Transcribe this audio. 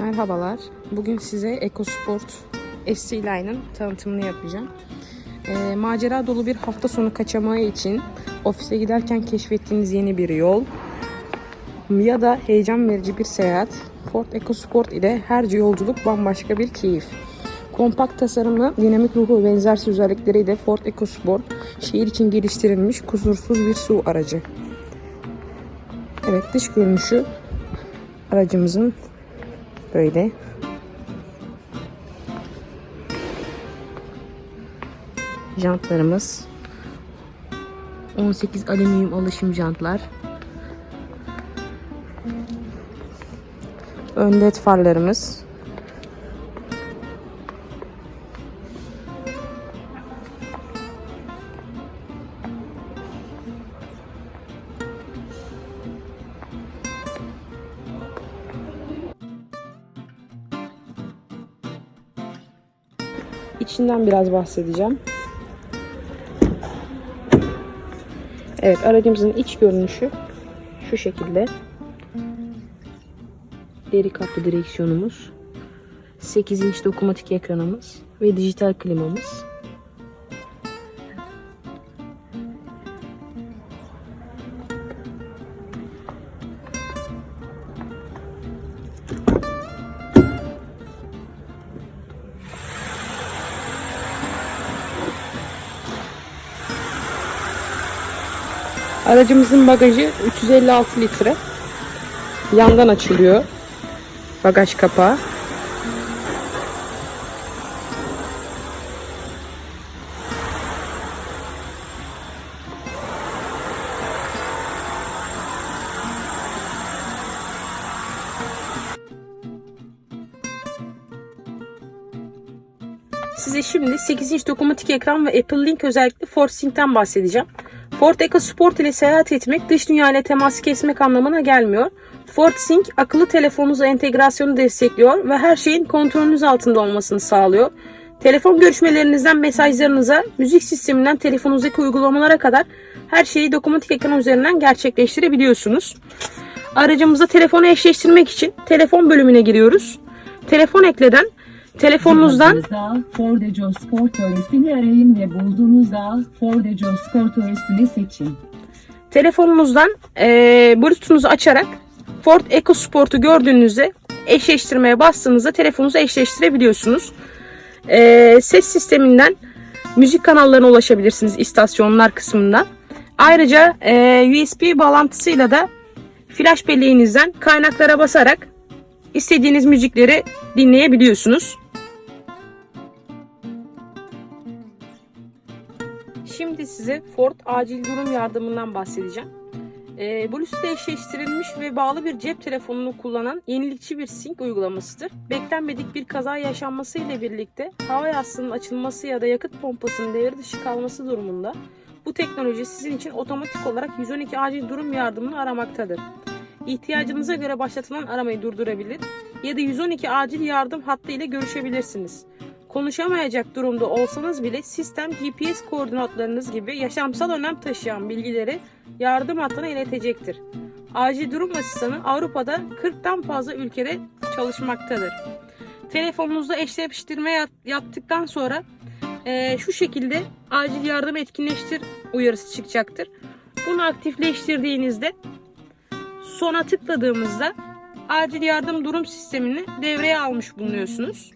Merhabalar. Bugün size EcoSport SC Line'ın tanıtımını yapacağım. Ee, macera dolu bir hafta sonu kaçamağı için ofise giderken keşfettiğiniz yeni bir yol ya da heyecan verici bir seyahat. Ford EcoSport ile her yolculuk bambaşka bir keyif. Kompakt tasarımı, dinamik ruhu ve benzersiz özellikleriyle Ford EcoSport şehir için geliştirilmiş kusursuz bir su aracı. Evet dış görünüşü aracımızın böyle. Jantlarımız 18 alüminyum alışım jantlar. Ön led farlarımız. İçinden biraz bahsedeceğim. Evet aracımızın iç görünüşü şu şekilde. Deri kaplı direksiyonumuz. 8 inç dokunmatik ekranımız ve dijital klimamız. Aracımızın bagajı 356 litre. Yandan açılıyor. Bagaj kapağı. Size şimdi 8 inç dokunmatik ekran ve Apple Link özellikle ForceSync'ten bahsedeceğim. Ford EcoSport ile seyahat etmek dış dünya ile teması kesmek anlamına gelmiyor. ForceSync akıllı telefonunuza entegrasyonu destekliyor ve her şeyin kontrolünüz altında olmasını sağlıyor. Telefon görüşmelerinizden mesajlarınıza, müzik sisteminden telefonunuzdaki uygulamalara kadar her şeyi dokunmatik ekran üzerinden gerçekleştirebiliyorsunuz. Aracımızda telefonu eşleştirmek için telefon bölümüne giriyoruz. Telefon ekleden telefonunuzdan Cihazınızda Ford Eco Sport öğesini arayın ve bulduğunuzda Ford Eco Sport öğesini seçin. telefonunuzdan eee Bluetooth'unuzu açarak Ford EcoSport'u gördüğünüzde eşleştirmeye bastığınızda telefonunuzu eşleştirebiliyorsunuz. Eee, ses sisteminden müzik kanallarına ulaşabilirsiniz istasyonlar kısmından. Ayrıca eee, USB bağlantısıyla da flash belleğinizden kaynaklara basarak istediğiniz müzikleri dinleyebiliyorsunuz. Şimdi size Ford acil durum yardımından bahsedeceğim. Ee, Bluetooth eşleştirilmiş ve bağlı bir cep telefonunu kullanan yenilikçi bir sync uygulamasıdır. Beklenmedik bir kaza yaşanması ile birlikte hava yastığının açılması ya da yakıt pompasının devre dışı kalması durumunda bu teknoloji sizin için otomatik olarak 112 acil durum yardımını aramaktadır. İhtiyacınıza göre başlatılan aramayı durdurabilir ya da 112 acil yardım hattı ile görüşebilirsiniz. Konuşamayacak durumda olsanız bile sistem GPS koordinatlarınız gibi yaşamsal önem taşıyan bilgileri yardım hattına iletecektir. Acil durum asistanı Avrupa'da 40'tan fazla ülkede çalışmaktadır. Telefonunuzda eşleştirme yap- yaptıktan sonra eee, şu şekilde acil yardım etkinleştir uyarısı çıkacaktır. Bunu aktifleştirdiğinizde sona tıkladığımızda acil yardım durum sistemini devreye almış bulunuyorsunuz.